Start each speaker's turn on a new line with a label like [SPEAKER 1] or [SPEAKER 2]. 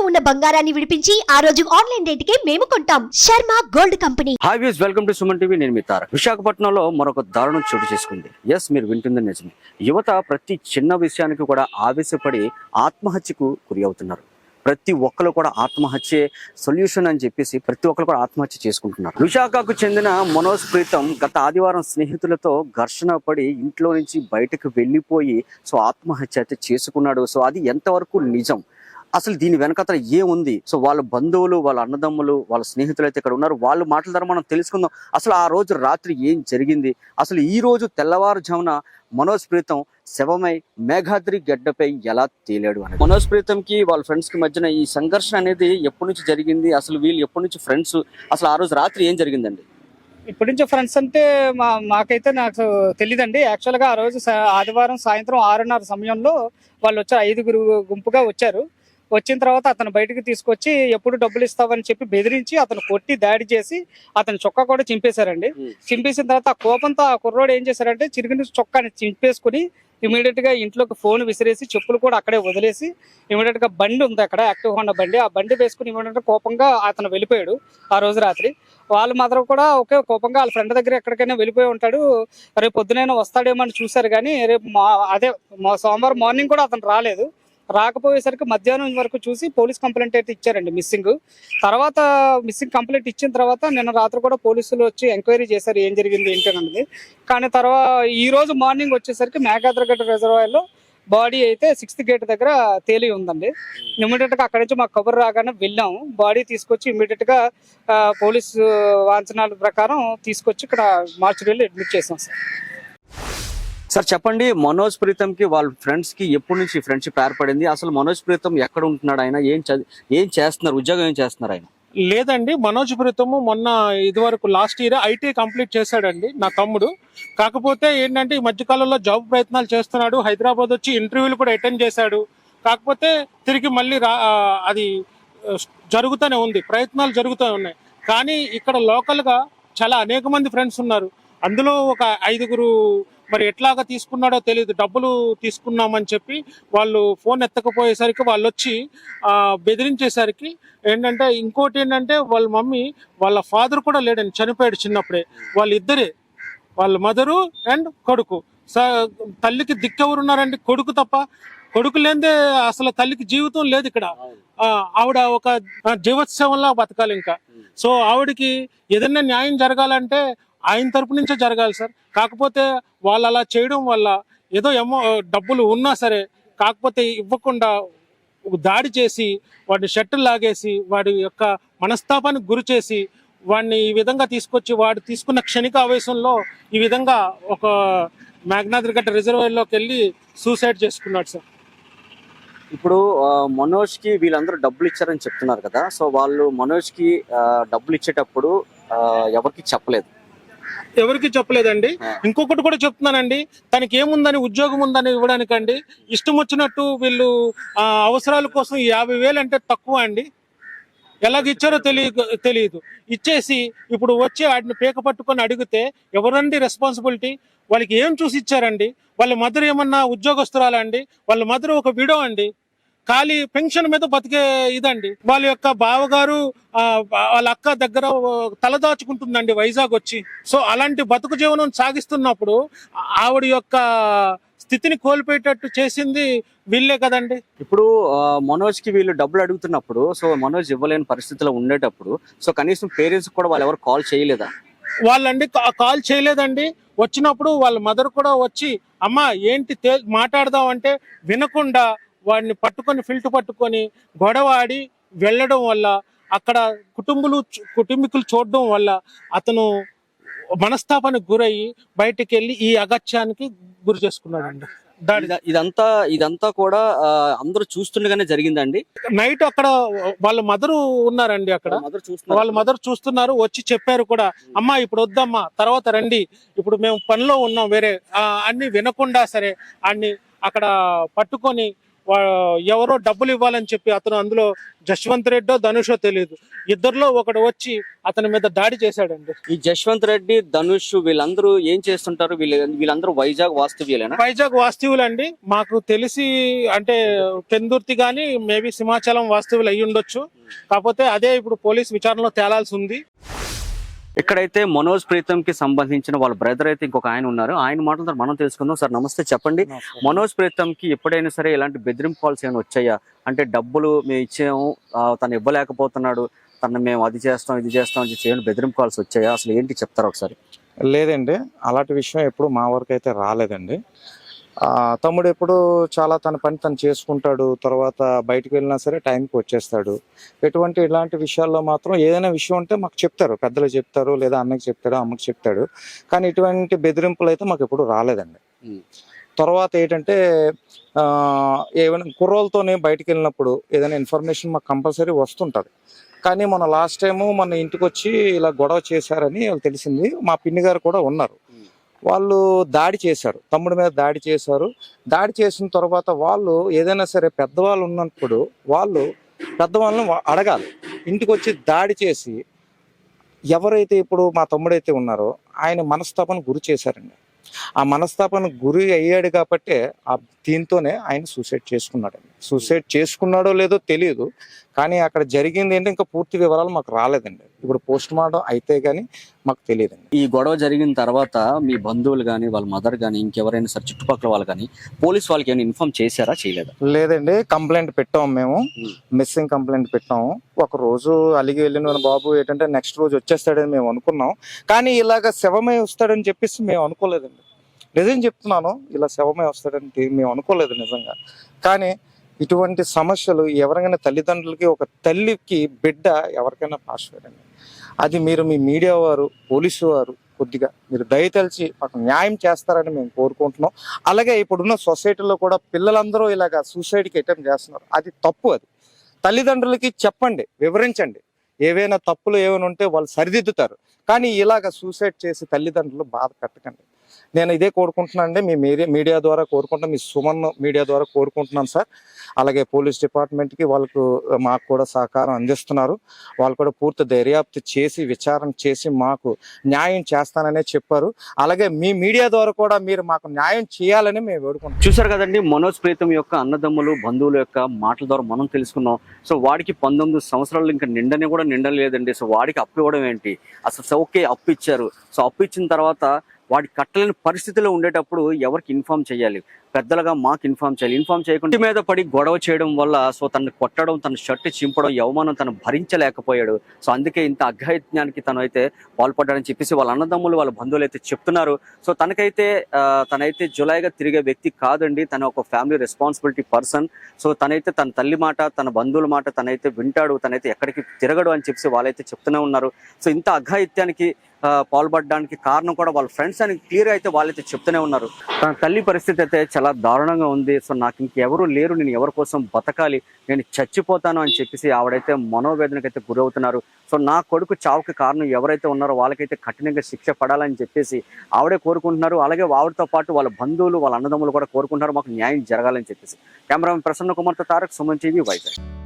[SPEAKER 1] ఇంట్లో ఉన్న బంగారాన్ని విడిపించి ఆ రోజు ఆన్లైన్ రేటుకే మేము కొంటాం. Sharma gold company.
[SPEAKER 2] Hi views welcome to Suman TV నేను మీ తారక్. విశాఖపట్నంలో మరొక దారుణం చోటు చేసుకుంది. ఎస్ మీరు వింటుంది నిజమే. యువత ప్రతి చిన్న విషయానికి కూడా ఆవేశపడి ఆత్మహత్యకు గురి అవుతున్నారు. ప్రతి ఒక్కరు కూడా ఆత్మహత్య సొల్యూషన్ అని చెప్పేసి ప్రతి ఒక్కరు కూడా ఆత్మహత్య చేసుకుంటున్నారు. విశాఖకు చెందిన మనోజ్ ప్రీతం గత ఆదివారం స్నేహితులతో ఘర్షణ పడి ఇంట్లో నుంచి బయటకు వెళ్ళిపోయి సో ఆత్మహత్య అయితే చేసుకున్నాడు. సో అది ఎంతవరకు నిజం? అసలు దీని వెనకతల ఏముంది? సో వాళ్ళ బంధువులు వాళ్ళ అన్నదమ్ములు వాళ్ళ స్నేహితులు అయితే ఇక్కడ ఉన్నారు. వాళ్ళ మాటల ద్వారా మనం తెలుసుకుందాం. అసలు ఆ రోజు రాత్రి ఏం జరిగింది? అసలు ఈ రోజు తెల్లవారుజామున మనోజ్ ప్రీతం శవమై మేఘాద్రి గడ్డపై ఎలా తేలాడు అని మనోజ్ ప్రీతంకి వాళ్ళ ఫ్రెండ్స్కి మధ్యన ఈ సంఘర్షణ అనేది ఎప్పటి నుంచి జరిగింది? అసలు వీళ్ళు ఎప్పటి నుంచి ఫ్రెండ్స్? అసలు ఆ రోజు రాత్రి ఏం జరిగిందండి?
[SPEAKER 3] ఇప్పటి నుంచి ఫ్రెండ్స్ అంటే మా మాకైతే నాకు తెలియదండి యాక్చువల్గా ఆ రోజు ఆదివారం సాయంత్రం ఆరున్నర సమయంలో వాళ్ళు వచ్చారు. ఐదుగురు గుంపుగా వచ్చారు. వచ్చిన తర్వాత అతను బయటకు తీసుకొచ్చి ఎప్పుడు డబ్బులు ఇస్తావని చెప్పి బెదిరించి అతను కొట్టి దాడి చేసి అతని చొక్కా కూడా చింపేశారండి. చింపేసిన తర్వాత ఆ కోపంతో ఆ కుర్రోడు ఏం చేశారంటే చిరిగిన చొక్కాని చింపేసుకుని ఇమీడియట్గా ఇంట్లోకి ఫోన్ విసిరేసి చెప్పులు కూడా అక్కడే వదిలేసి ఇమీడియట్గా బండి ఉంది అక్కడ యాక్టివ్ హోండా బండి. ఆ బండి వేసుకుని ఇమీడియట్ కోపంగా అతను వెళ్ళిపోయాడు ఆ రోజు రాత్రి. వాళ్ళు మాత్రం కూడా ఒకే కోపంగా వాళ్ళ ఫ్రెండ్ దగ్గర ఎక్కడికైనా వెళ్ళిపోయి ఉంటాడు. రేపు పొద్దునైనా వస్తాడేమో అని చూశారు కానీ రేపు మా అదే సోమవారం మార్నింగ్ కూడా అతను రాలేదు. రాకపోయేసరికి మధ్యాహ్నం వరకు చూసి పోలీస్ కంప్లైంట్ అయితే ఇచ్చారండి మిస్సింగ్. తర్వాత మిస్సింగ్ కంప్లైంట్ ఇచ్చిన తర్వాత నిన్న రాత్రి కూడా పోలీసులు వచ్చి ఎంక్వైరీ చేశారు ఏం జరిగింది ఏంటి అన్నది. కానీ తర్వాత ఈ రోజు మార్నింగ్ వచ్చేసరికి మేఘాద్రగడ్డ రిజర్వాయర్లో బాడీ అయితే సిక్స్త్ గేట్ దగ్గర తేలి ఉందండి. ఇమీడియట్గా అక్కడి నుంచి మాకు కబుర్ రాగానే వెళ్ళాము. బాడీ తీసుకొచ్చి ఇమీడియట్గా పోలీసు వాంఛనాల ప్రకారం తీసుకొచ్చి ఇక్కడ మార్చురీలో అడ్మిట్ చేసాం సార్.
[SPEAKER 2] సార్ చెప్పండి మనోజ్ ప్రీతం కి వాళ్ళ ఫ్రెండ్స్కి ఎప్పటి నుంచి ఫ్రెండ్షిప్ ఏర్పడింది? అసలు మనోజ్ ప్రీతం ఎక్కడ ఉంటున్నాడు ఆయన? ఏం ఏం చేస్తున్నారు? ఉద్యోగం ఏం చేస్తున్నారు ఆయన?
[SPEAKER 4] లేదండి మనోజ్ ప్రీతము మొన్న ఇదివరకు లాస్ట్ ఇయర్ ఐటీ కంప్లీట్ చేశాడండి నా తమ్ముడు. కాకపోతే ఏంటంటే ఈ మధ్యకాలంలో జాబ్ ప్రయత్నాలు చేస్తున్నాడు హైదరాబాద్ వచ్చి ఇంటర్వ్యూలు కూడా అటెండ్ చేశాడు. కాకపోతే తిరిగి మళ్ళీ అది జరుగుతూనే ఉంది ప్రయత్నాలు జరుగుతూ ఉన్నాయి. కానీ ఇక్కడ లోకల్గా చాలా అనేక మంది ఫ్రెండ్స్ ఉన్నారు. అందులో ఒక ఐదుగురు మరి ఎట్లాగా తీసుకున్నాడో తెలియదు డబ్బులు తీసుకున్నామని చెప్పి వాళ్ళు ఫోన్ ఎత్తకపోయేసరికి వాళ్ళు వచ్చి బెదిరించేసరికి ఏంటంటే ఇంకోటి ఏంటంటే వాళ్ళ మమ్మీ వాళ్ళ ఫాదర్ కూడా లేడండి చనిపోయాడు చిన్నప్పుడే. వాళ్ళిద్దరే. వాళ్ళ మదరు అండ్ కొడుకు. స- తల్లికి దిక్కెవరున్నారండి? కొడుకు తప్ప. కొడుకు లేదే అసలు తల్లికి జీవితం లేదు ఇక్కడ. ఆవిడ ఒక జీవోత్సవంలా బతకాలి ఇంకా సో ఆవిడకి ఏదైనా న్యాయం జరగాలంటే ఆయన తరపు నుంచే జరగాలి సార్. కాకపోతే వాళ్ళు అలా చేయడం వల్ల ఏదో ఏమో డబ్బులు ఉన్నా సరే కాకపోతే ఇవ్వకుండా దాడి చేసి వాడిని షర్టు లాగేసి వాడి యొక్క మనస్తాపానికి గురి చేసి వాడిని ఈ విధంగా తీసుకొచ్చి వాడు తీసుకున్న క్షణిక ఆవేశంలో ఈ విధంగా ఒక మేఘనాద్రి గట్ట రిజర్వాయర్లోకి వెళ్ళి సూసైడ్ చేసుకున్నాడు సార్.
[SPEAKER 2] ఇప్పుడు మనోజ్కి వీళ్ళందరూ డబ్బులు ఇచ్చారని చెప్తున్నారు కదా. సో వాళ్ళు మనోజ్కి డబ్బులు ఇచ్చేటప్పుడు ఎవరికి చెప్పలేదు.
[SPEAKER 4] ఎవరికి చెప్పలేదండి. ఇంకొకటి కూడా చెప్తున్నానండి. తనకి ఏముందని ఉద్యోగం ఉందని ఇవ్వడానికండి. ఇష్టం వచ్చినట్టు వీళ్ళు ఆ, అవసరాల కోసం యాభై వేలు అంటే తక్కువ అండి. ఎలాగ ఇచ్చారో తెలియ తెలియదు. ఇచ్చేసి ఇప్పుడు వచ్చి వాటిని పీక పట్టుకొని అడిగితే ఎవరండి రెస్పాన్సిబిలిటీ వాళ్ళకి ఏం చూసి ఇచ్చారండి? వాళ్ళ మదర్ ఏమన్నా ఉద్యోగస్తురాలా అండి? వాళ్ళ మదర్ ఒక విడో అండి. ఖాళీ పెన్షన్ మీద బతికే ఇదండి. వాళ్ళ యొక్క బావగారు వాళ్ళ అక్క దగ్గర తలదాచుకుంటుందండి వైజాగ్ వచ్చి. సో అలాంటి బతుకు జీవనం సాగిస్తున్నప్పుడు ఆవిడ యొక్క స్థితిని కోల్పోయేటట్టు చేసింది వీళ్ళే కదండి.
[SPEAKER 2] ఇప్పుడు మనోజ్కి వీళ్ళు డబ్బులు అడుగుతున్నప్పుడు సో మనోజ్ ఇవ్వలేని పరిస్థితిలో ఉండేటప్పుడు సో కనీసం పేరెంట్స్ కూడా వాళ్ళు ఎవరు కాల్ చేయలేదా?
[SPEAKER 4] వాళ్ళండి కాల్ చేయలేదండి. వచ్చినప్పుడు వాళ్ళ మదర్ కూడా వచ్చి అమ్మా ఏంటి మాట్లాడదాం అంటే వినకుండా వాడిని పట్టుకొని ఫిల్ట్ పట్టుకొని గొడవ ఆడి వెళ్ళడం వల్ల అక్కడ కుటుంబులు కుటుంబీకులు చూడడం వల్ల అతను మనస్తాపానికి గురయ్యి బయటికి వెళ్ళి ఈ అగత్యానికి గురి చేసుకున్నాడండి. దాడి.
[SPEAKER 2] ఇద- ఇదంతా ఇదంతా కూడా అందరూ చూస్తుండగానే జరిగిందండి.
[SPEAKER 4] నైట్ అక్కడ వాళ్ళ మదరు ఉన్నారండి అక్కడ. వాళ్ళ మదర్ చూస్తున్నారు. వచ్చి చెప్పారు కూడా అమ్మా ఇప్పుడు వద్దమ్మా తర్వాత రండి. ఇప్పుడు మేము పనిలో ఉన్నాం వేరే అన్ని వినకుండా సరే అన్ని అక్కడ పట్టుకొని ఎవరో డబ్బులు ఇవ్వాలని చెప్పి అతను అందులో జశ్వంత్ రెడ్డో ధనుషో తెలియదు ఇద్దరిలో ఒకడు వచ్చి అతని మీద దాడి చేశాడండి.
[SPEAKER 2] ఈ జశ్వంత్ రెడ్డి ధనుష్ వీళ్ళందరూ ఏం చేస్తుంటారు? వీళ్ళు వీళ్ళందరూ వైజాగ్ వాస్తవ్యులేనా?
[SPEAKER 4] వైజాగ్ వాస్తవులు అండి మాకు తెలిసి అంటే పెందుర్తి గాని మేబీ సింహాచలం వాస్తవులు అయి ఉండొచ్చు కాకపోతే అదే ఇప్పుడు పోలీస్ విచారణలో తేలాల్సి ఉంది.
[SPEAKER 2] ఇక్కడైతే మనోజ్ ప్రీతం కి సంబంధించిన వాళ్ళ బ్రదర్ అయితే ఇంకొక ఆయన ఉన్నారు. ఆయన మాటలతో మనం తెలుసుకుందాం. సార్ నమస్తే చెప్పండి. మనోజ్ ప్రీతం కి ఎప్పుడైనా సరే ఇలాంటి బెదిరింపు కాల్స్ ఏమైనా వచ్చాయా? అంటే డబ్బులు మేము ఇచ్చాము తను ఇవ్వలేకపోతున్నాడు తను మేము అది చేస్తాం ఇది చేస్తాం అని చేయని బెదిరింపు కాల్స్ వచ్చాయా? అసలు ఏంటి చెప్తారు ఒకసారి?
[SPEAKER 5] లేదండి. అలాంటి విషయం ఎప్పుడు మా వరకు అయితే రాలేదండి. తమ్ముడు ఎప్పుడు చాలా తన పని తను చేసుకుంటాడు తర్వాత బయటికి వెళ్ళినా సరే టైంకి వచ్చేస్తాడు. ఎటువంటి ఇలాంటి విషయాల్లో మాత్రం ఏదైనా విషయం ఉంటే మాకు చెప్తారు. పెద్దలు చెప్తారు లేదా అన్నకి చెప్తాడు అమ్మకి చెప్తాడు. కానీ ఇటువంటి బెదిరింపులు అయితే మాకు ఎప్పుడు రాలేదండి. తర్వాత ఏంటంటే ఏమైనా కుర్రోలతోనే బయటికి వెళ్ళినప్పుడు ఏదైనా ఇన్ఫర్మేషన్ మాకు కంపల్సరీ వస్తుంటుంది. కానీ మన లాస్ట్ టైము మన ఇంటికి వచ్చి ఇలా గొడవ చేశారని వాళ్ళు తెలిసింది. మా పిన్ని గారు కూడా ఉన్నారు. వాళ్ళు దాడి చేశారు. తమ్ముడి మీద దాడి చేశారు. దాడి చేసిన తర్వాత వాళ్ళు ఏదైనా సరే పెద్దవాళ్ళు ఉన్నప్పుడు వాళ్ళు పెద్దవాళ్ళని అడగాలి. ఇంటికి వచ్చి దాడి చేసి ఎవరైతే ఇప్పుడు మా తమ్ముడైతే ఉన్నారో ఆయన మనస్తాపన గురి చేశారండి. ఆ మనస్తాపన గురి అయ్యాడు కాబట్టి ఆ దీంతోనే ఆయన సూసైడ్ చేసుకున్నాడండి. సూసైడ్ చేసుకున్నాడో లేదో తెలియదు. కానీ అక్కడ జరిగింది ఏంటి ఇంకా పూర్తి వివరాలు మాకు రాలేదండి. ఇప్పుడు పోస్ట్ మార్టం అయితే గానీ మాకు తెలియదండి.
[SPEAKER 2] ఈ గొడవ జరిగిన తర్వాత మీ బంధువులు కానీ వాళ్ళ మదర్ కానీ ఇంకెవరైనా సరే చుట్టుపక్కల వాళ్ళు కానీ పోలీస్ వాళ్ళకి ఏమైనా ఇన్ఫార్మ్ చేశారా చేయలేదా?
[SPEAKER 5] లేదండి. కంప్లైంట్ పెట్టాము మేము.
[SPEAKER 2] Hmm.
[SPEAKER 5] మిస్సింగ్ కంప్లైంట్ పెట్టాము. ఒక రోజు అలిగి వెళ్ళిన బాబు ఏంటంటే నెక్స్ట్ రోజు వచ్చేస్తాడని మేము అనుకున్నాం. కానీ ఇలాగ శవమై వస్తాడని చెప్పేసి మేము అనుకోలేదండి. నిజం చెప్తున్నాను ఇలా శవమే వస్తాడని మేము అనుకోలేదు నిజంగా. కానీ ఇటువంటి సమస్యలు ఎవరికైనా తల్లిదండ్రులకి ఒక తల్లికి బిడ్డ ఎవరికైనా పాస్ అయ్యారండి అది మీరు మీ మీడియా వారు పోలీసు వారు కొద్దిగా మీరు దయతలిచి మాకు న్యాయం చేస్తారని మేము కోరుకుంటున్నాం. అలాగే ఇప్పుడున్న సొసైటీలో కూడా పిల్లలందరూ ఇలాగ సూసైడ్కి అటెంప్ట్ చేస్తున్నారు. అది తప్పు అది. తల్లిదండ్రులకి చెప్పండి వివరించండి. ఏవైనా తప్పులు ఏమైనా ఉంటే వాళ్ళు సరిదిద్దుతారు. కానీ ఇలాగ సూసైడ్ చేసి తల్లిదండ్రులు బాధ పెట్టకండి. నేను ఇదే కోరుకుంటున్నాను అండి. మీ మీడియా మీడియా ద్వారా కోరుకుంటున్నాను మీ సుమన్ మీడియా ద్వారా కోరుకుంటున్నాను సార్. అలాగే పోలీస్ డిపార్ట్మెంట్కి వాళ్ళకు మాకు కూడా సహకారం అందిస్తున్నారు. వాళ్ళు కూడా పూర్తి దర్యాప్తు చేసి విచారణ చేసి మాకు న్యాయం చేస్తాననే చెప్పారు. అలాగే మీ మీడియా ద్వారా కూడా మీరు మాకు న్యాయం చేయాలని మేము వేడుకుంటాం
[SPEAKER 2] చూసారు కదండి మనోజ్ ప్రీతం యొక్క అన్నదమ్ములు బంధువుల యొక్క మాటల ద్వారా మనం తెలుసుకున్నాం. సో వాడికి పంతొమ్మిది సంవత్సరాలు ఇంకా నిండని కూడా నిండలేదండి. సో వాడికి అప్పు ఇవ్వడం ఏంటి? అసలు ఓకే అప్పు ఇచ్చారు. సో అప్పు ఇచ్చిన తర్వాత వాడి కట్టలేని పరిస్థితిలో ఉండేటప్పుడు ఎవరికి ఇన్ఫార్మ్ చేయాలి? పెద్దలుగా మాకు ఇన్ఫార్మ్ చేయాలి. ఇన్ఫార్మ్ చేయకుండా మీద పడి గొడవ చేయడం వల్ల సో తను కొట్టడం తన షర్ట్ చింపడం అవమానం తను భరించలేకపోయాడు. సో అందుకే ఇంత అఘాయిత్యానికి తను అయితే పాల్పడ్డాడని చెప్పేసి వాళ్ళ అన్నదమ్ములు వాళ్ళ బంధువులు అయితే చెప్తున్నారు. సో తనకైతే తనైతే జులైగా తిరిగే వ్యక్తి కాదండి. తన ఒక ఫ్యామిలీ రెస్పాన్సిబిలిటీ పర్సన్. సో తనైతే తన తల్లి మాట తన బంధువుల మాట తనైతే వింటాడు. తనైతే ఎక్కడికి తిరగడు అని చెప్పి వాళ్ళైతే చెప్తూనే ఉన్నారు. సో ఇంత అఘాయిత్యానికి పాల్పడడానికి కారణం కూడా వాళ్ళ ఫ్రెండ్స్ అని క్లియర్ అయితే వాళ్ళైతే చెప్తూనే ఉన్నారు. తన తల్లి పరిస్థితి అయితే చాలా దారుణంగా ఉంది. సో నాకు ఇంకెవరు లేరు. నేను ఎవరి కోసం బతకాలి? నేను చచ్చిపోతాను అని చెప్పేసి ఆవిడైతే మనోవేదనకైతే అయితే గురవుతున్నారు. సో నా కొడుకు చావుకి కారణం ఎవరైతే ఉన్నారో వాళ్ళకైతే కఠినంగా శిక్ష పడాలని చెప్పేసి ఆవిడే కోరుకుంటున్నారు. అలాగే ఆవిడతో పాటు వాళ్ళ బంధువులు వాళ్ళ అన్నదమ్ములు కూడా కోరుకుంటున్నారు. మాకు న్యాయం జరగాలని చెప్పేసి. కెమెరామెన్ ప్రసన్న కుమార్తో తారక్ సుమన్ టీవీ వైజాగ్.